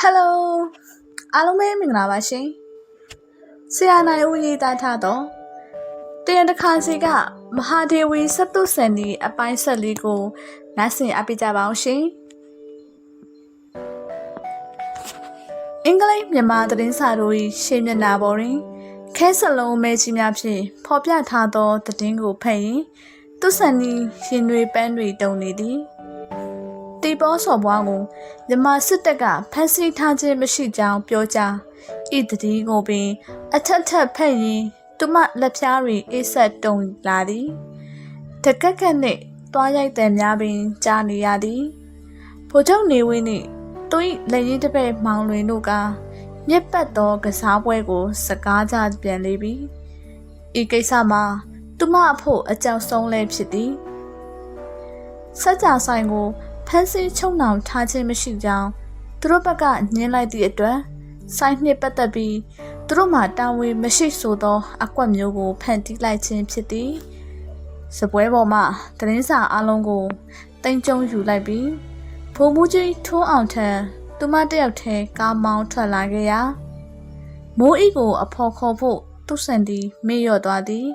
ဟယ်လိုအားလုံးပဲမင်္ဂလာပါရှင်ဆရာနိုင်ဦးရေးသားထားတော့တရတခါစီကမဟာဒေဝီစတုစန္ဒီအပိုင်းဆက်လေးကိုနားဆင်အပိကြပါအောင်ရှင်အင်္ဂလိပ်မြန်မာသတင်းစာတို့၏ရှေ့မျက်နှာပေါ်တွင်ခဲစလုံးမဲကြီးများဖြင့်ဖော်ပြထားသောသတင်းကိုဖတ်ရင်သူဆန်ဒီရင်တွေပန်းတွေတုံနေသည် တီပေါ်စော်ဘွားကိုမြန်မာစစ်တပ်ကဖမ်းဆီးထားခြင်းမရှိကြောင်းပြောကြားဤတတိကိုပင် အထက်ထက်ဖက်ရင်သူမလက်ဖျားတွေအိတ်ဆက်တုံလာသည်တကက်ကက်နှင့်တွားရိုက်တဲ့များပင်ကြားနေရသည်ဗိုလ်ချုပ်နေဝင်းနှင့်သူ၏လက်ရင်းတစ်ဖက်မောင်လွင်တို့ကမြက်ပတ်သောကစားပွဲကို စကားကြပြန်လေပြီဤကိစ္စမှာသူမအဖို့အကြောက်ဆုံးလည်းဖြစ်သည်စัจ जा ဆိုင်ကို ဖမ်းဆီးချုပ်နှောင်ထားခြင်းမရှိကြောင်းသူတို့ဘက်ကညှင်းလိုက်သည့်အတွက်စိုင်းနှစ်ပတ်သက်ပြီးသူတို့မှတာဝန်မရှိဆိုသော အကွက်မျိုးကိုဖန်တီးလိုက်ခြင်းဖြစ်သည်စပွဲပေါ်မှသတင်းစာအလုံးကိုတင်ကြုံယူလိုက်ပြီးဘုံမူကြီးထိုးအောင်ထံသူမတယောက်တည်းကားမောင်းထွက်လာခဲ့ရာမိုးအိကိုအဖော်ခေါ်ဖို့သူ့စံတီမေ့လျော့သွားသည်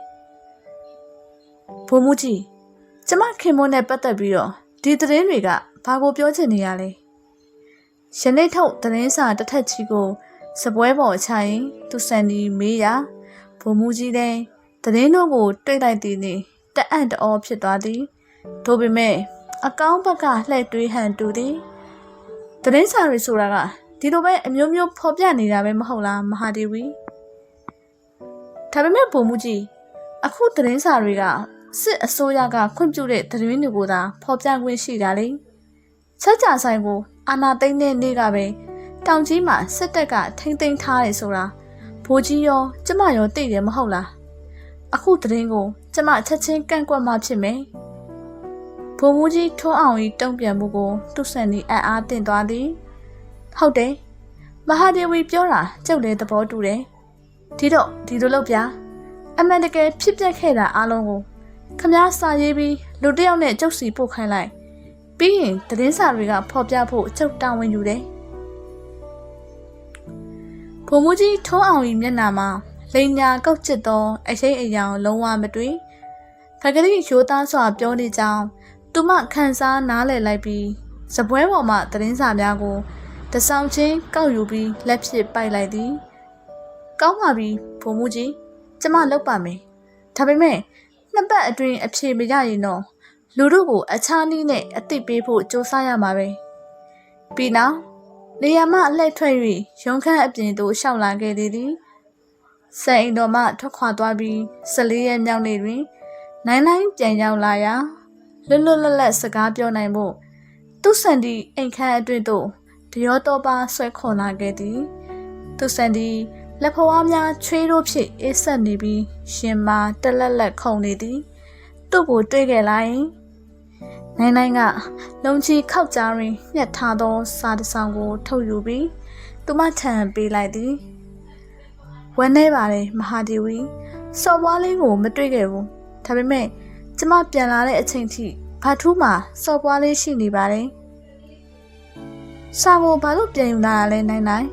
ဘုံမူကြီးကျမခင်မွန်းနဲ့ပတ်သက်ပြီးတော့ ဒီသတင်းတွေကဘာကိုပြောချင်နေရလဲယနေ့ထုတ်သတင်းစာတစ်ထက်ကြီးကိုစပွဲပေါ်ချရင်သူစန်ဒီမေးရာဘုံမူကြီးတဲ့သတင်းတို့ကိုတွေ့လိုက်သည်နှင့်တအံ့တော်ဖြစ်သွားသည်ဒါပေမဲ့အကောင်းဘက်ကလှည့်တွေးဟန်တူသည်သတင်းစာတွေဆိုတာကဒီလိုပဲအမျိုးမျိုးဖော်ပြနေတာပဲမဟုတ်လားမဟာဒေဝီဒါပေမဲ့ဘုံမူကြီးအခုသတင်းစာတွေက စစ်အစိုးရကခွင့်ပြုတဲ့သတင်းတွေကိုသာဖော်ပြခွင့်ရှိတာလေဆက်ကြဆိုင်ကိုအာနာသိမ့်တဲ့နေ့ကပဲတောင်ကြီးမှာစစ်တပ်ကထိမ့်သိမ်းထားတယ်ဆိုတာဘိုးကြီးရောကျမရောသိတယ်မဟုတ်လားအခုသတင်းကို ကျမချက်ချင်းကန့်ကွက်မှဖြစ်မယ်ဘိုးမူကြီးထွန်းအောင်ဤတုံ့ပြန်မှုကိုသူ့ဆန်ဒီအံ့အားတင်သွားသည်ဟုတ်တယ်မဟာဒေဝီပြောတာကျုပ်လည်းသဘောတူတယ်ဒီတော့ဒီလိုလုပ်ပြအမှန်တကယ်ဖြစ်ပျက်ခဲ့တာအားလုံးကို ခမားစာရေးပြီးလူတစ်ယောက်နဲ့ကျုပ်စီပို့ခိုင်းလိုက်ပြီးရင်သတင်းစာတွေကဖော်ပြဖို့ကျုပ်တာဝန်ယူတယ်ဘုံမူကြီးထုံးအောင်ဤမျက်နှာမှာလိန်ညာကောက်ကျစ်သောအရေးအယောင်လုံးဝမတွေ့ဖကတိရိုးသားစွာပြောနေကြောင်းသူမခန်းစားနားလည်လိုက်ပြီးစပွဲပေါ်မှသတင်းစာများကိုတဆောင်ချင်းကောက်ယူပြီးလက်ဖြစ်ပိုက်လိုက်သည်ကောင်းပါပြီဘုံမူကြီးကျမလောက်ပါမယ်ဒါပေမဲ့ နှစ်ပတ်အတွင်းအဖြေမရရင်တော့လူတို့ကိုအခြားနည်းနဲ့အသိပေးဖို့ကြိုးစားရမှာပဲပြီးနောက်နေရာမှအလှည့်ထွက်၍ရုံခန့်အပြင်သို့ရှောက်လာခဲ့သေးသည်စံအိမ်တော်မှထွက်ခွာသွားပြီး14ရက်မြောက်နေ့တွင်နိုင်နိုင်ပြန်ရောက်လာရာလွတ်လွတ်လပ်လပ်စကားပြောနိုင်ဖို့သူ့စန်ဒီအိမ်ခန့်အတွင်းသို့တရောတော့ပါဆွဲခေါ်လာခဲ့သည်သူစန်ဒီ လက်ဖွားများချွေးတို့ဖြင့်အေးဆက်နေပြီးရှင်မာတက်လက်လက်ခုန်နေသည် သူ့ကိုတွေ့ခဲ့လိုက်နိုင်နိုင်ကလုံချီခောက်ကြားတွင်ညှက်ထားသော စာတစ်စောင်ကို ထုတ်ယူပြီး သူမထံပေးလိုက်သည်ဝမ်းနေပါတယ်မဟာဒေဝီစော်ဘွားလေးကိုမတွေ့ခဲ့ဘူးဒါပေမဲ့ကျမပြန်လာတဲ့အချိန်ထိဘာထူးမှာစော်ဘွားလေးရှိနေပါတယ်စာကိုဘာလို့ပြန်ယူလာရလဲနိုင်နိုင်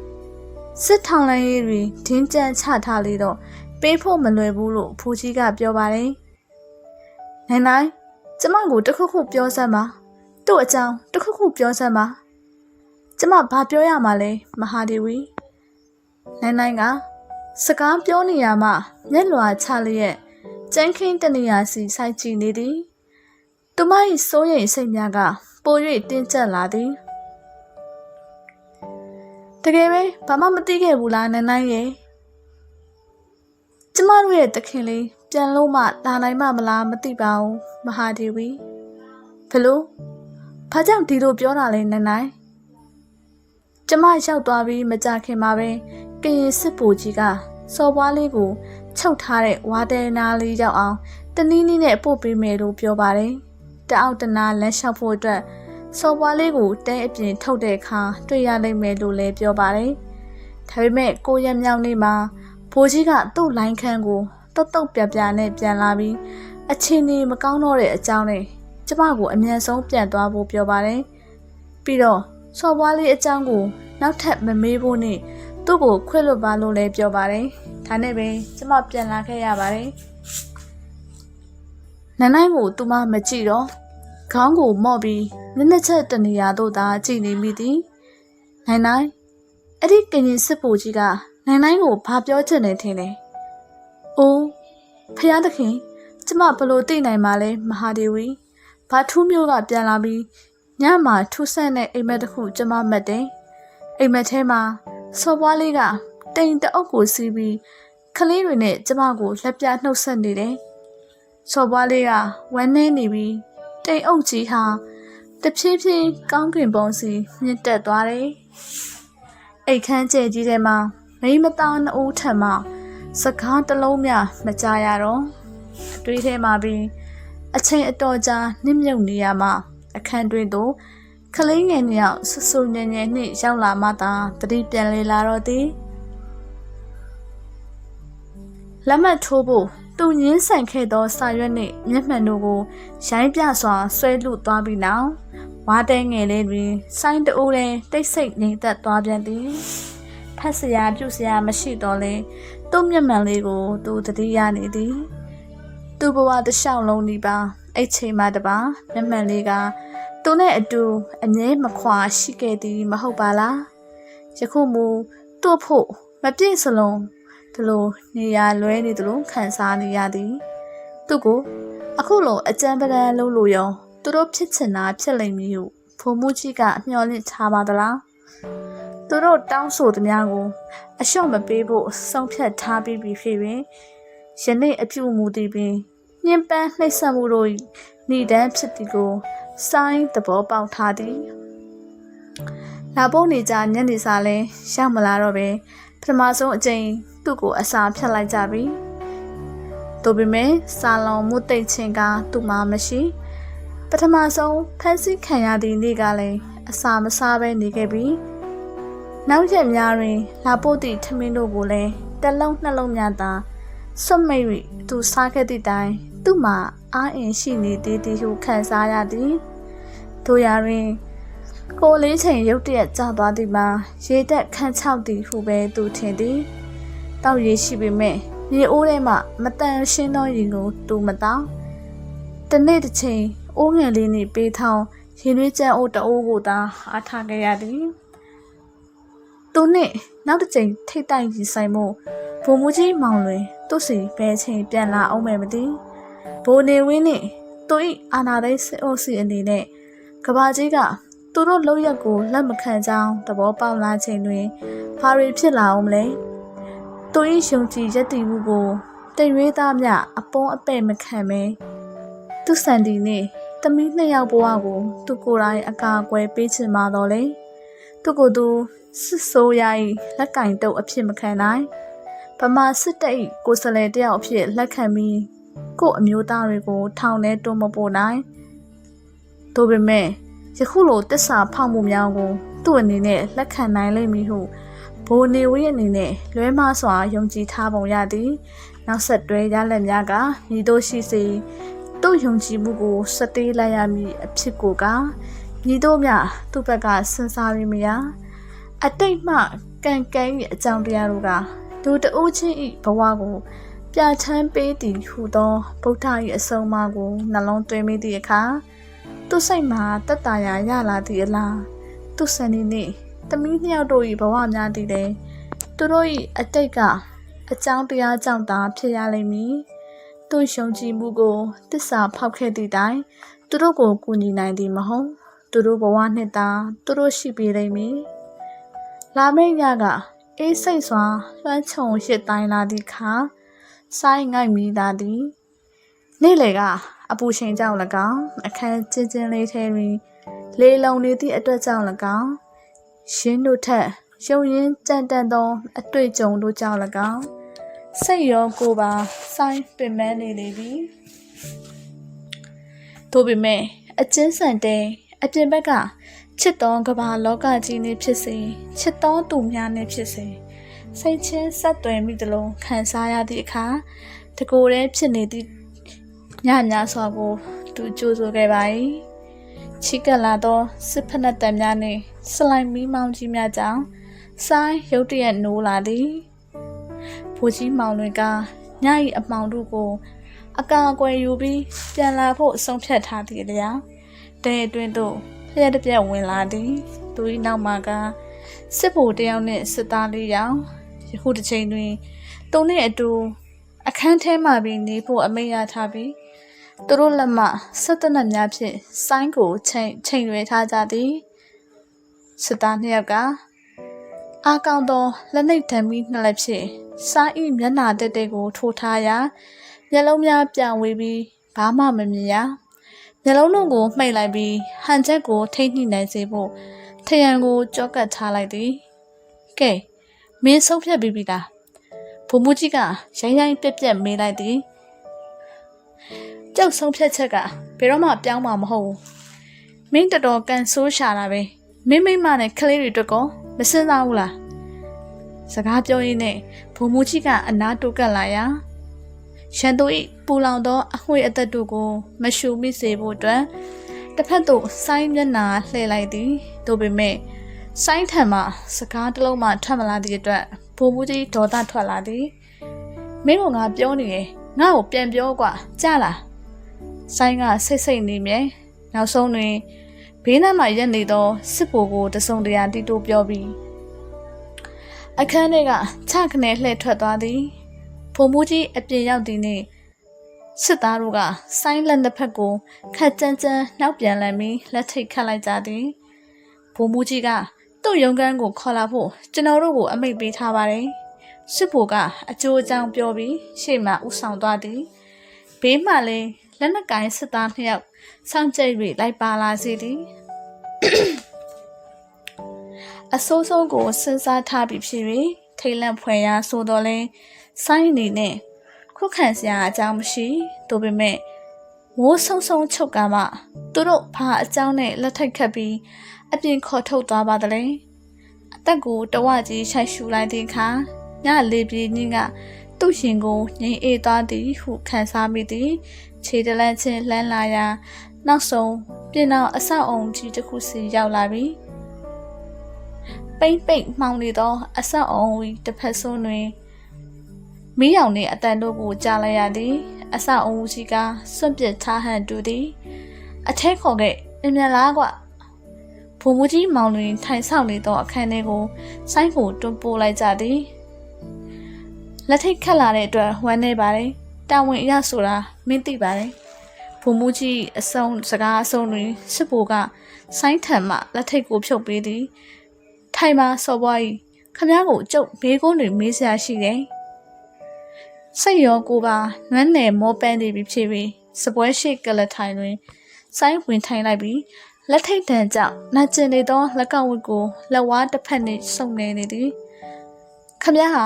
စစ်ထောင်လိုင်းရေးတွေဒင်းကြန့်ချထားလေတော့ပေးဖို့မလွယ်ဘူးလို့ဖူကြီးကပြောပါတယ်။နိုင်နိုင်ကျမကိုတခုခုပြောစမ်းပါ။သူ့အကြောင်းတခုခုပြောစမ်းပါ။ကျမဘာပြောရမှာလဲမဟာဒေဝီ။နိုင်နိုင်ကစကားပြောနေရမှမျက်လွှာချလျက်ကျန်းခင်းတနေရာစီစိုက်ကြည့်နေသည်။သူမ၏စိုးရိမ်စိတ်များကပို၍တင်းကျပ်လာသည်။ တကယ်ပဲဘာမှမသိခဲ့ဘူးလားနန်းနိုင်ရဲ့ကျမတို့ရဲ့တခင်လေးပြန်လို့မှလာနိုင်မှမလားမသိပါဘူးမဟာဒေဝီဘလို့ဘာကြောင့်ဒီလိုပြောတာလဲနန်းနိုင်ကျမရောက်သွားပြီးမကြခင်မှာပဲကရင်စစ်ပူကြီးကစော်ပွားလေးကိုချုပ်ထားတဲ့ဝါတဲနာလေးရောက်အောင်တနည်းနည်းနဲ့ပို့ပေးမယ်လို့ပြောပါတယ်တအောက်တနာလမ်းလျှောက်ဖို့အတွက် စော်ပွားလေးကိုတဲအပြင်ထုတ်တဲ့အခါတွေ့ရနိုင်မယ်လို့လည်းပြောပါတယ်။ဒါပေမဲ့ကိုရမြောင်နေမှာဘိုးကြီးကသူ့လိုင်းခန်းကိုတုတ်တုတ်ပြပြနဲ့ပြန်လာပြီးအချင်းကြီးမကောင်းတော့တဲ့အကြောင်းနဲ့ကျမကိုအမြန်ဆုံးပြန်သွားဖို့ပြောပါတယ်။ပြီးတော့စော်ပွားလေးအကြောင်းကိုနောက်ထပ်မမေးဖို့နဲ့သူ့ကိုခွင့်လွတ်ပါလို့လည်းပြောပါတယ်ဒါနဲ့ပဲကျမပြန်လာခဲ့ရပါတယ်နန်းနိုင်ကိုသူမမကြည့်တော့ ခေါင်းကိုမော့ပြီးမျက်နှာချက်တနေရာတို့သာကြည့်နေမိသည်နိုင်နိုင်အဲ့ဒီကင်ရင်စစ်ပူကြီးကနိုင်နိုင်ကိုဘာပြောချင်နေထင်လဲ။အိုးဖျားသခင်ကျမဘလို့သိနိုင်မှာလဲမဟာဒေဝီ။ဘာထူးမျိုးကပြန်လာပြီးညမှာထူးဆန်းတဲ့အိမ်မက်တစ်ခုကျမမက်တယ်။အိမ်မက်ထဲမှာစော်ပွားလေးကတိမ်တအုပ်ကိုစီးပြီးကလေးတွေနဲ့ကျမကိုလက်ပြနှုတ်ဆက်နေတယ်။စော်ပွားလေးကဝမ်းနေနေပြီး တိမ်အုပ်ကြီးဟာတဖြည်းဖြည်းကောင်းကင်ပုံစီမြင့်တက်သွားတယ်။အိတ်ခမ်းကျဲကြီးထဲမှာမိမသားနှိုးထံမှစကားတစ်လုံးမျှမကြားရတော့အတွေးထဲမှာပြီးအချိန်အတော်ကြာနှိမ့်မြုပ်နေရမှအခန်းတွင်သို့ကလေးငယ်နှစ်ယောက်ဆူဆူညံ့ညံ့နှင့်ရောက်လာမှသာတတိပြန်လေလာတော့သည်လက်မှတ်ထိုးဖို့ သူညင်းဆန်ခဲ့သောစာရွက်နှင့်မျက်မှန်တို့ကိုရိုင်းပြစွာဆွဲလွတ်သွားပြီးနောက်ဝါတဲငယ်လေးတွင်ဆိုင်းတိုးတဲ့တိတ်ဆိတ်ငြိမ်သက်သွားပြန်သည်ဖတ်စရာပြုစရာမရှိတော့လဲသူ့မျက်မှန်လေးကိုသူတတိယနေသည်သူ့ဘဝတစ်လျှောက်လုံးဒီပါအဲ့ချိန်မှတပါမျက်မှန်လေးကသူနဲ့အတူအငဲမခွာရှိခဲ့သည်မဟုတ်ပါလားယခုမူသူ့ဖို့မပြည့်စ လုံးဒီလိုနေရလွဲနေသလိုခံစားနေရသည်သူ့ကိုအခုလိုအကြံပဒံလုပ်လို့ရောသူတို့ဖြစ်ချင်တာဖြစ်လိမ့်မည်ဟုဖုံမှုကြီးကမျှော်လင့်ထားပါသလားသူတို့တောင်းဆိုသမျှကိုအလျှော့မပေးဖို့ဆုံးဖြတ်ထားပြီးပြီဖြစ်ရင်ယနေ့အပြုအမူသည်ပင်ညှဉ်းပန်းနှိပ်စက်မှုတို့၏ဏိဒန်းဖြစ်သည်ကိုစိုင်းသဘောပေါက်ထားသည်လာဖို့နေကြညနေစာလဲရောက်မလာတော့ပဲပထမဆုံးအကြိမ် သူ့ကိုအစာဖြတ်လိုက်ကြပြီတို့ပေမဲ့စာလောင်မှုတိတ်ချင်းကသူ့မှာမရှိပထမဆုံးဖန်ဆီးခံရသည့်နေ့ကလည်းအစာမစားဘဲနေခဲ့ပြီးနောက်ရက်များတွင် လာပို့သည့်ထမင်းတို့ကိုလည်းတစ်လုံးနှလုံးများသာဆွတ်မိတ်၍သူစားခဲ့သည့်တိုင် သူ့မှာအားအင်ရှိနေသေးသည်ဟုခံစားရသည်တို့ရာတွင်ကိုလေးချိန်ရုတ်တရက်ကျသွားသည်မှာရေတက်ခန့်ချောက်သည်ဟုပဲသူထင်သည် တောက်ရရှိပေမဲ့ရေအိုးထဲမှမတန်ရှင်းသောရေကိုသူမတောင်းတနေ့တစ်ချိန်အိုးငယ်လေးနှင့်ပေးထောင်းရေနွေးကြံအိုးတအိုးကိုသာအားထားခဲ့ရသည်သူနှင့်နောက်တစ်ချိန်ထိတ်တိုက်ရင်ဆိုင်မှုဘုံမူကြီးမောင်လွင်သူ့စီဘဲချိန်ပြန်လာအောင်မယ်မသိဘိုးနေဝင်းနှင့်သူ၏အာနာသိစစ်အုပ်စီအနေနဲ့ကဘာကြီးကသူတို့လောက်ရက်ကိုလက်မခံကြောင်းသဘောပေါက်လာချိန်တွင်ဘာတွေဖြစ်လာအောင်မလဲ သူ၏ယုံကြည်ရည်တည်မှုကိုတရွေးသားမြအပေါအပဲ့မခံမဲသူစန်ဒီနဲ့တမီးနှစ်ယောက်ဘဝကို သူကိုယ်တိုင်အကာအကွယ်ပေးချင်ပါတော့လေသူကိုယ်သူစစ်ဆိုးရိုင်းလက်ကင်တုပ်အဖြစ်မခံနိုင်ဗမာစစ်တပ်၏ကိုယ်စလဲတယောက်အဖြစ်လက်ခံပြီးကို့အမျိုးသားတွေကို ထောင်ထဲတွန်းမပို့နိုင်တို့ပေမဲ့ယခုလိုတစ္ဆာဖောက်မှုများကို သူ့အနေနဲ့လက်ခံနိုင်လိမ့်မည်ဟု ဘိုးနေဝင်းအနေနဲ့လွဲမစွာယုံကြည်ထားပုံရသည်နောက်ဆက်တွဲရလက်များကမိတို့ရှိစေသူ့ယုံကြည်မှုကိုစတေးလိုက်ရမည်အဖြစ်ကိုကမိတို့မြသူ့ဘက်ကစဉ်းစားရမရအတိတ်မှကံကံ၏အကြောင်းတရားတို့ကဒူတအိုးချင်း၏ဘဝကိုပြချမ်းပေးသည်ဟုသောဗုဒ္ဓ၏အဆုံးအမကိုနှလုံးသွင်းမိသည့်အခါသူ့စိတ်မှာတက်တာရာရလာသည့်အလားသူ့စနေနေ့ တမီးနှစ်ယောက်တို့၏ဘဝများသည်လည်းသူတို့၏အတိတ်ကအကြောင်းတရားကြောင့်သာဖြစ်ရလိမ့်မည်သူယုံကြည်မှုကိုတစ္ဆာဖောက်ခဲ့သည့်တိုင်သူတို့ကိုကူညီနိုင်သည်မဟုတ်သူတို့ဘဝနှစ်သာသူတို့ရှိပေလိမ့်မည်လာမယ့်ညကအေးစိတ်စွာလွှမ်းခြုံရစ်တိုင်းလာသည့်အခါဆိုင်းငိုက်မိသားသည်နေ့လေကအပူချိန်ကြောင့်၎င်းအခန်းချင်းချင်းလေးထဲတွင်လေလုံနေသည့်အတွက်ကြောင့်၎င်း ရှင်းတို့ထက်ရုံရင်းကြမ်းတမ်းသောအတွေ့အကြုံတို့ကြောင့်၎င်းစိတ်ရောကိုယ်ပါဆိုင်းပင်ပန်းနေလေပြီတို့ပေမဲ့အကျဉ်းဆန်တဲ့အပြင်ဘက်ကချစ်တော်ကဘာလောကကြီးနေဖြစ်စေချစ်တော်သူများနေဖြစ်စေစိတ်ချင်းဆက်သွယ်မိသလိုခံစားရသည့်အခါတကိုယ်တည်းဖြစ်နေသည့်ညများစွာကိုသူကြိုးဆိုခဲ့ပါ၏ ချီကလာသောစစ်ဖက်နှက်တံများနှင့်စလိုက်မီးမောင်းကြီးများကြောင့်ဆိုင်ရုတ်တရက်နိုးလာသည်ဘူကြီးမောင်လွင်ကည၏အမောင်တို့ကို အကာအကွယ်ယူပြီးပြန်လာဖို့ဆုံးဖြတ်ထားသည်လျာတဲအတွင်းသို့လျက်တစ်ပြက်ဝင်လာသည်သူ၏နောက်မှာကစစ်ဗိုလ်တယောက်နှင့်စစ်သားလေးယောက်ယခုတစ်ချိန်တွင်သူနှင့်အတူအခန်းထဲမှပြီးနေဖို့အမိန့်ရထားပြီး သူတို့လက်မှဆက်တနက်များဖြင့်ဆိုင်းကိုချိန်ချိန်ရွယ်ထားကြသည်စစ်သားနှစ်ယောက်ကအာကောင်သောလက်နှိပ်ဓာမီနှစ်လက်ဖြင့်စာဤမျက်နှာတက်တက်ကိုထိုးထားရာမျက်လုံးများပြောင်ဝေပြီးဘာမှမမြင်ရမျက်လုံးတို့ကိုမှိတ်လိုက်ပြီးဟန်ချက်ကိုထိမ့်နှိနိုင်စေဖို့ထရန်ကိုကြောက်ကပ်ထားလိုက်သည်ကဲမင်းဆုံးဖြတ်ပြီးပြီလားဘုံမူကြီးကရိုင်းရိုင်းပြက်ပြက်မေးလိုက်သည် ကြောက်ဆုံးဖြတ်ချက်ကဘယ်တော့မှပြောင်းမှာမဟုတ်ဘူးမင်းတော်တော်ကန်ဆိုးရှာတာပဲမင်းမိမနဲ့ကလေးတွေအတွက်ကောမစင်စားဘူးလားစကားပြောရင်းနဲ့ဘုံမူကြီးကအနားတိုးကပ်လာရာရန်သူ၏ပူလောင်သောအငွေအသက်တို့ကိုမရှူမိစေဖို့အတွက်တစ်ဖက်သို့ဆိုင်းမျက်နှာလှည့်လိုက်သည်သို့ပေမဲ့ဆိုင်းထံမှစကားတစ်လုံးမှထွက်မလာသည့်အတွက်ဘိုးမူကြီးဒေါသထွက်လာသည်မင်းတို့ငါပြောနေတယ်ငါ့ကိုပြန်ပြောကွာကြားလား ဆိုင်းကဆိတ်ဆိတ်နေမြဲနောက်ဆုံးတွင်ဘေးနားမှာရက်နေသောစစ်ဘိုလ်ကိုတစုံတရာတီတိုးပြောပြီးအခန်းထဲကချခနဲလှည့်ထွက်သွားသည်ဘုံမူကြီးအပြင်ရောက်သည်နှင့်စစ်သားတို့ကဆိုင်းလက်နှစ်ဖက်ကိုခက်ကြမ်းကြမ်းနှောက်ပြန်လန်ပြီးလက်ထိတ်ခတ်လိုက်ကြသည်ဘုံမူကြီးကသူ့ရုံကန်းကိုခေါ်လာဖို့ကျွန်တော်တို့ကိုအမိန့်ပေးထားပါတယ်စစ်ဘိုလ်ကအကျိုးအကြောင်းပြောပြီးရှေ့မှဥဆောင်သွားသည်ဘေးမှလည်း လက်နက်ကင်စစ်သားနှစ်ယောက်စောင့်ကြိတ်၍လိုက်ပါလာစေသည်အစိုးဆုံးကိုစဉ်းစားထားပြီးဖြစ်၍ထိတ်လန့်ဖွယ်ရာဆိုတော့လဲဆိုင်းအနေနဲ့ခုခံစရာအကြောင်းမရှိသို့ပေမဲ့မိုးဆုံဆုံချုပ်ကမှသူတို့ဘာအကြောင်းနဲ့လက်ထိတ်ခတ်ပြီးအပြင်ခေါ်ထုတ်သွားပါသလဲအသက်ကိုတဝကြီးရှိုက်ရှူလိုက်တဲ့အခါညလေပြေးညင်းကသူ့ရှင်ကိုငိမ့်အေးသွားသည်ဟုခံစားမိသည် ခြေတလန့်ချင်းလှမ်းလာရာနောက်ဆုံးပြင်တော်အဆောက်အုံကြီးတစ်ခုစီရောက်လာပြီပိမ့်ပိတ်မှောင်နေသောအဆောက်အုံကြီးတစ်ဖက်ဆုံးတွင်မီးရောင်နှင့်အတန်တို့ကိုကြားလိုက်ရသည် အဆောက်အုံကြီးကစွန့်ပစ်ထားဟန်တူသည်အထက်ခေါ်ခဲ့အမြင်လားကွဘုံမူကြီးမောင်လွင်ထိုင်ဆောင်နေသောအခန်းထဲကိုဆိုင်းကိုတွန်းပို့လိုက်ကြသည်လက်ထိတ်ခတ်လာတဲ့အတွက်ဝမ်းနေပါတယ် တာဝန်အရဆိုတာမင်းသိပါတယ်ဘုံမူကြီးအဆုံးစကားအဆုံးတွင်စစ်ဘိုကဆိုင်းထံမှလက်ထိတ်ကိုဖြုတ်ပေးသည်ထိုင်မှာစော်ပွား၏ခမည်းကိုကျုပ်ဘေးကုန်းတွင်မေးစရာရှိတယ်စိတ်ရောကိုပါနွမ်းနယ်မောပန်းနေပြီဖြစ်ပြီးစပွဲရှိကလထိုင်တွင်ဆိုင်းဝင်ထိုင်လိုက်ပြီးလက်ထိတ်တန်ကြောင့်နှကျင်နေသောလက်ကောက်ဝတ်ကိုလက်ဝါးတစ်ဖက်နှင့်စုံနေနေသည်ခမည်းဟာ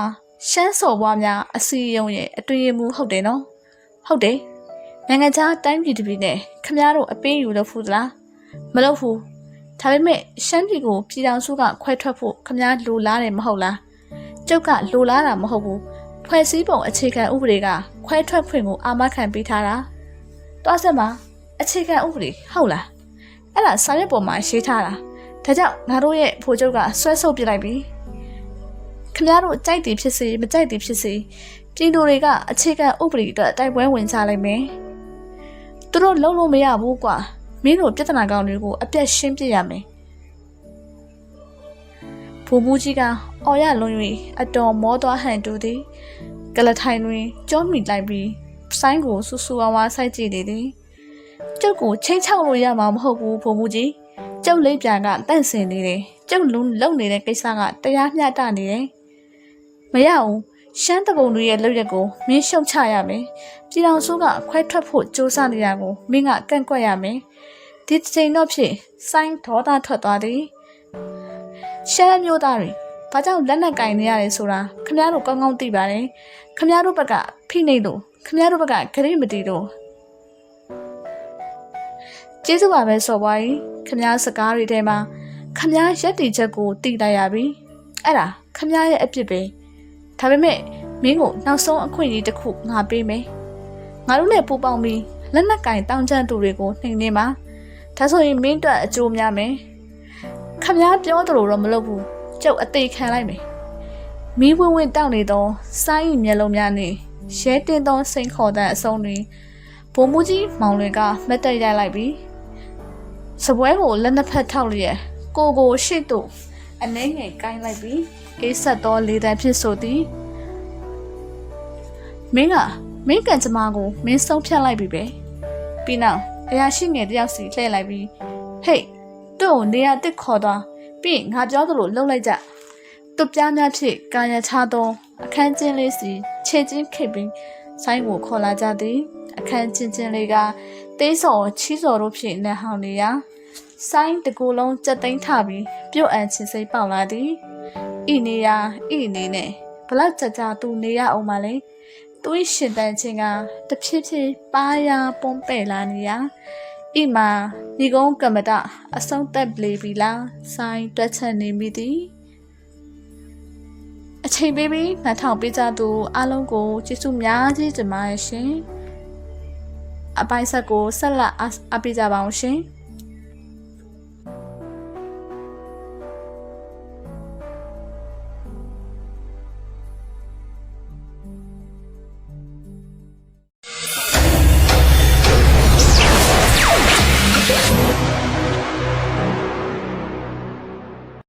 ရှမ်းစော်ဘွားများအစီအယုံရဲ့အတွင်ရမှုဟုတ်တယ်နော်ဟုတ်တယ်နိုင်ငံခြားတိုင်းပြည်တစ်ပြည်နဲ့ခမည်းတော်အပေးယူလို့ဖူးသလားမလုပ်ဘူးဒါပေမဲ့ရှမ်းပြည်ကိုပြည်ထောင်စုကခွဲထွက်ဖို့ခမည်းလိုလားတယ်မဟုတ်လားကျုပ်ကလိုလားတာမဟုတ်ဘူးဖွဲ့စည်းပုံအခြေခံဥပဒေကခွဲထွက်ခွင့်ကိုအာမခံပေးထားတာတွားဆက်မှာအခြေခံဥပဒေဟုတ်လားအဲ့ဒါစာရွက်ပေါ်မှာရေးထားတာဒါကြောင့်ငါတို့ရဲ့ဖိုးချုပ်ကဆွဲဆုပ်ပြလိုက်ပြီ ခင်ဗျားတို့ကြိုက်တယ်ဖြစ်စေမကြိုက်တယ်ဖြစ်စေပြည်သူတွေကအခြေခံဥပဒေအတွက်တိုက်ပွဲဝင်ကြလိုက်မယ်သူတို့လုံးလို့မရဘူးကွာမင်းတို့ပြဿနာကောင်းတွေကိုအပြတ်ရှင်းပြရမယ်ဘူမူကြီးကအော်ရလွန်၍အတော်မောသွားဟန်တူသည်ကလထိုင်တွင်ကြောမိလိုက်ပြီးဆိုင်းကိုဆူဆူဝါးဝါဆိုက်ကြည့်နေသည်ကျုပ်ကိုချိန်ချောက်လို့ရမှာမဟုတ်ဘူးဘူမူကြီးကျုပ်လိပ်ပြန်ကတန့်စင်နေတယ်ကျုပ်လုံလုံနေတဲ့ကိစ္စကတရားမျှတနေတယ် မရဘူးရှမ်းတပုံတွေရဲ့လုပ်ရက်ကိုမင်းရှုံချရမယ်ပြည်တော်စုကခွဲထွက်ဖို့စူးစမ်းနေတာကိုမင်းကကန့်ကွက်ရမယ်ဒီချိန်တော့ဖြစ်ဆိုင်းဒေါသထွက်သွားသည်ရှမ်းမျိုးသားတွေဘာကြောင့်လက်နက်ကင်နေရတယ်ဆိုတာခမရတို့ကောင်းကောင်းသိပါတယ်ခမရတို့ဘက်ကဖိနှိပ်လို့ခမရတို့ဘက်ကဂရိမတီလို့ကျေးဇူးပါပဲစော်ပွားကြီးခမရစကားတွေထဲမှာခမရရက်တီချက်ကိုတည်လိုက်ရပြီအဲ့ဒါခမရရဲ့အပြစ်ပဲ ဒါပေမဲ့မင်းကိုနောက်ဆုံးအခွင့်အရေးတစ်ခုငါပေးမယ်ငါတို့နဲ့ပူပေါင်းပြီးလက်နက်ကင်တောင်းကျမ်းသူတွေကိုနှိမ်နေမှာဒါဆိုရင်မင်းအတွက်အကျိုးများမယ်ခမ ्या ပြောသလိုတော့မလုပ်ဘူးကျုပ်အသေးခံလိုက်မယ်မီးဝင်းဝင်းတောက်နေသောစိုင်း၏မျက်လုံးများနှင့်ရဲတင်သောစိန်ခေါ်တဲ့အစုံတွင်ဘုံမူကြီးမောင်လွင်ကမက်တက်ရိုက်လိုက်ပြီးစပွဲကိုလက်နှစ်ဖက်ထောက်လျက်ကိုကိုရှေ့သို့အနှဲငယ်ကိုင်းလိုက်ပြီး အေးဆက်သောလေတံဖြစ်ဆိုသည်မင်းကမင်းကန်ကျမကိုမင်းဆုံးဖြတ်လိုက်ပြီပဲပြီးနောက်အရာရှိငယ်တယောက်စီလှည့်လိုက်ပြီးဟေးသူ့ကိုနေရာတစ်ခေါ်သွားပြီးရင်ငါပြောသလိုလှုပ်လိုက်ကြသူ့ပြားများဖြင့်ကာယချသောအခန်းကျင်းလေးစီခြေချင်းခစ်ပြီးဆိုင်းကိုခေါ်လာကြသည် အခန်းချင်းချင်းလေးကတေးစော်ချီးစော်တို့ဖြင့်နှံဟောင်းနေရာဆိုင်းတကူလုံးကြက်သိမ်းထပြီးပြုတ်အန်ချင်စိတ်ပေါက်လာသည် ဤနေရာဤနေနဲ့ဘလောက်ကြကြသူနေရအောင်မလဲသူ့ရှင်တန်ချင်းကတဖြည်းဖြည်းပါးရပုံပဲ့လာနေရာဤမှာဒီကုန်းကမ္မတအဆုံးသက်ပလေပြီလားဆိုင်းတွက်ချက်နေမိသည်အချိန်ပေးပြီးနှထောင်ပေးကြသူအားလုံးကိုကျေးဇူးများကြီးတင်ပါတယ်ရှင်အပိုင်းဆက်ကိုဆက်လက်အားအားပေးကြပါအောင်ရှင်